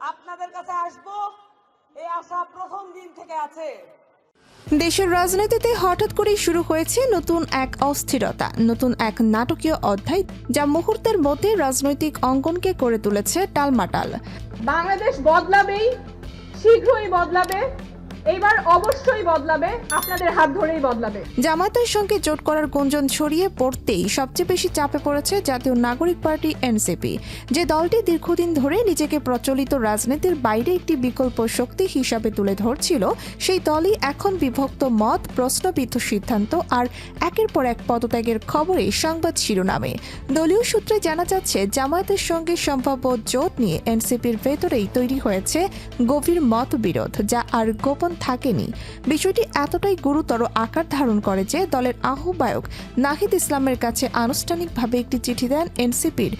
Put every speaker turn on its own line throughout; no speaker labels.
আপনাদের কাছে আসব। এই আশা প্রথম দিন থেকে আছে।
দেশের রাজনীতিতে হঠাৎ করেই শুরু হয়েছে নতুন এক অস্থিরতা নতুন এক নাটকীয় অধ্যায় যা মুহূর্তের মধ্যে রাজনৈতিক অঙ্গনকে করে তুলেছে টালমাটাল।
বাংলাদেশ বদলাবেই শীঘ্রই বদলাবে। এইবার অবশ্যই বদলাবে, আপনাদের হাত ধরেই বদলাবে।
জামায়াতের সঙ্গে জোট করার গুঞ্জন ছড়িয়ে পড়তেই সবচেয়ে বেশি চাপে পড়েছে জাতীয় নাগরিক পার্টি, এনসিপি। যে দলটি দীর্ঘদিন ধরে নিজেকে প্রচলিত রাজনীতির বাইরে একটি বিকল্প শক্তি হিসাবে তুলে ধরছিল, সেই দলই এখন বিভক্ত মত, প্রশ্নবিদ্ধ সিদ্ধান্ত আর একের পর এক পদত্যাগের খবরে সংবাদ শিরোনামে। দলীয় সূত্রে জানা যাচ্ছে, জামায়াতের সঙ্গে সম্ভাব্য জোট নিয়ে এনসিপির ভেতরেই তৈরি হয়েছে গভীর মতবিরোধ, যা আর গোপন থাকেনি। বিষয়টি এতটাই গুরুতর আকার ধারণ করে যে দলের আহ্বায়ক নাহিদ ইসলামের কাছে আনুষ্ঠানিকভাবে একটি চিঠি দেন এনসিপির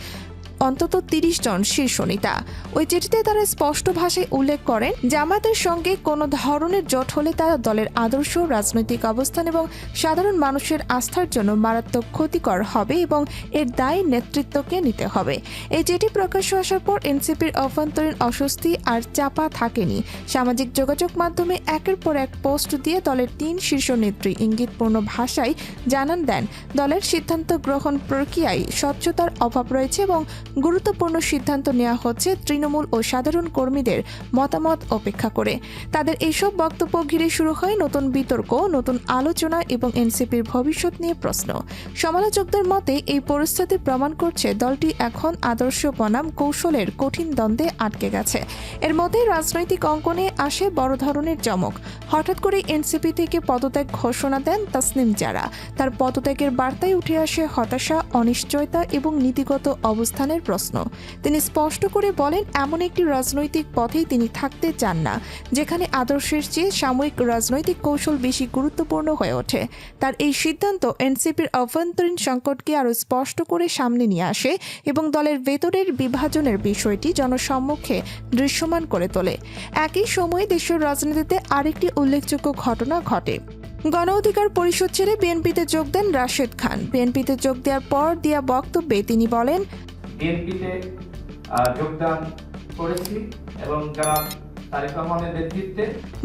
অন্তত তিরিশ জন শীর্ষ নেতা। ওই চিঠিতে তারা স্পষ্ট ভাষায় উল্লেখ করেন, জামায়াতের সঙ্গে কোনো ধরনের জোট হলে তা দলের আদর্শ, রাজনৈতিক অবস্থান এবং সাধারণ মানুষের আস্থার জন্য মারাত্মক ক্ষতিকর হবে এবং এর দায় নেতৃত্বকে নিতে হবে। এই চিঠি প্রকাশ্য আসার পর এনসিপির অভ্যন্তরীণ অস্বস্তি আর চাপা থাকেনি। সামাজিক যোগাযোগ মাধ্যমে একের পর এক পোস্ট দিয়ে দলের তিন শীর্ষ নেত্রী ইঙ্গিতপূর্ণ ভাষায় জানান দেন, দলের সিদ্ধান্ত গ্রহণ প্রক্রিয়ায় স্বচ্ছতার অভাব রয়েছে এবং গুরুত্বপূর্ণ সিদ্ধান্ত নেওয়া হচ্ছে তৃণমূল ও সাধারণ কর্মীদের মতামত অপেক্ষা করে। তাদের এইসব বক্তব্য ঘিরে শুরু হয় নতুন বিতর্ক, নতুন আলোচনা এবং এনসিপির ভবিষ্যৎ নিয়ে প্রশ্ন। সমালোচকদের মতে, এই পরিস্থিতি প্রমাণ করছে দলটি এখন আদর্শ বনাম কৌশলের কঠিন দ্বন্দ্বে আটকে গেছে। এর মধ্যে রাজনৈতিক অঙ্কনে আসে বড় ধরনের চমক। হঠাৎ করে এনসিপি থেকে পদত্যাগ ঘোষণা দেন তাসনিম জারা। তার পদত্যাগের বার্তায় উঠে আসে হতাশা, অনিশ্চয়তা এবং নীতিগত অবস্থানের প্রশ্ন। তিনি স্পষ্ট করে বলেন, এমন একটি রাজনৈতিক পথেই তিনি থাকতে চান না, যেখানে আদর্শের চেয়ে সাময়িক রাজনৈতিক কৌশল বেশি গুরুত্বপূর্ণ হয়ে ওঠে। তার এই সিদ্ধান্ত এনসিপির অভ্যন্তরীণ সংকটকে আরও স্পষ্ট করে সামনে নিয়ে আসে এবং দলের ভেতরের বিভাজনের বিষয়টি জনসম্মুখে দৃশ্যমান করে তোলে। একই সময়ে দেশের রাজনীতিতে আরেকটি উল্লেখযোগ্য ঘটনা ঘটে। গণ অধিকার পরিষদ ছেড়ে বিএনপিতে যোগ দেন রাশেদ খান। বিএনপিতে যোগ দেওয়ার পর দেওয়া বক্তব্যে তিনি বলেন
বিএনপিতে যোগদান করেছি এবং যারা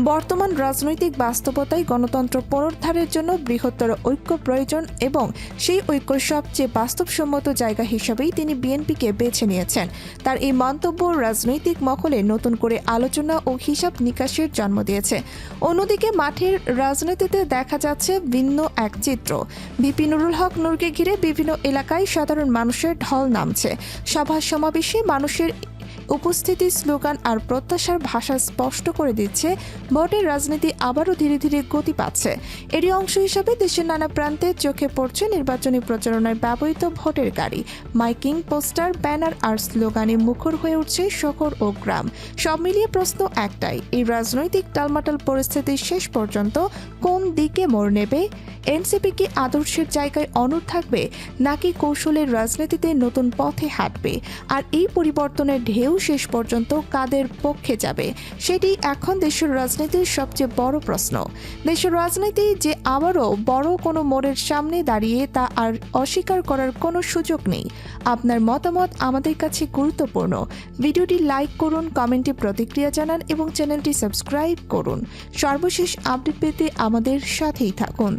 বর্তমান রাজনৈতিক বাস্তবতায় গণতন্ত্র পুনরুদ্ধারের জন্য বৃহত্তর ঐক্য প্রয়োজন এবং সেই ঐক্য সবচেয়ে বাস্তবসম্মত জায়গা হিসেবেই তিনি বিএনপিকে বেছে নিয়েছেন। তার এই মন্তব্য রাজনৈতিক মহলে নতুন করে আলোচনা ও হিসাব নিকাশের জন্ম দিয়েছে। অন্যদিকে মাঠের রাজনীতিতে দেখা যাচ্ছে ভিন্ন এক চিত্র। বিপি নুরুল হক নূরকে ঘিরে বিভিন্ন এলাকায় সাধারণ মানুষের ঢল নামছে। সভা সমাবেশে মানুষের উপস্থিতি স্লোগান আর প্রত্যাশার ভাষা স্পষ্ট করে দিচ্ছে ভোটের রাজনীতি আবারও ধীরে ধীরে গতি পাচ্ছে। এরই অংশ হিসাবে দেশের নানা প্রান্তে চোখে পড়ছে নির্বাচনী প্রচারণায় ব্যবহৃত ভোটের গাড়ি। মাইকিং, পোস্টার, ব্যানার আর স্লোগানে মুখর হয়ে উঠছে শহর ও গ্রাম। সব মিলিয়ে প্রশ্ন একটাই, এই রাজনৈতিক টালমাটাল পরিস্থিতি শেষ পর্যন্ত কোন দিকে মোড় নেবে? এনসিপি কি আদর্শের জায়গায় অনুর থাকবে, নাকি কৌশলের রাজনীতিতে নতুন পথে হাঁটবে? আর এই পরিবর্তনের ঢেউ শেষ পর্যন্ত কাদের পক্ষে যাবে, সেটি এখন দেশের রাজনীতির সবচেয়ে বড় প্রশ্ন। দেশের রাজনীতি যে আবারও বড় কোনো মোড়ের সামনে দাঁড়িয়ে তা আর অস্বীকার করার কোনো সুযোগ নেই। আপনার মতামত আমাদের কাছে গুরুত্বপূর্ণ। ভিডিওটি লাইক করুন, কমেন্টে প্রতিক্রিয়া জানান এবং চ্যানেলটি সাবস্ক্রাইব করুন। সর্বশেষ আপডেট পেতে আমাদের সাথেই থাকুন।